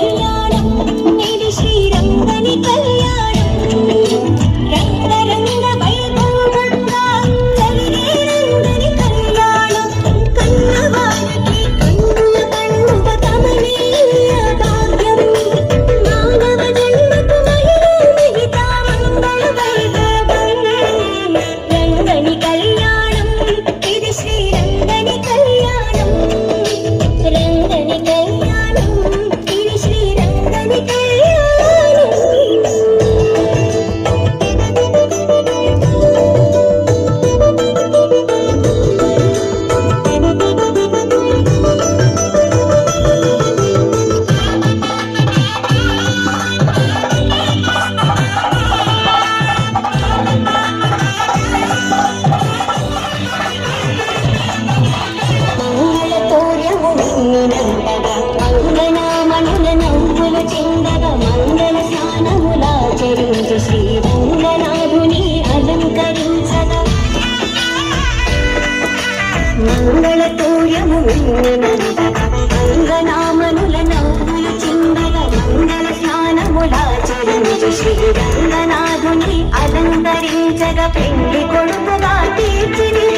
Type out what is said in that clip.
Oh. వెళ్ళెను శ్రీరంగనాథుని అలంకరించగ పెళ్ళి కొడుకుగా తీర్చిని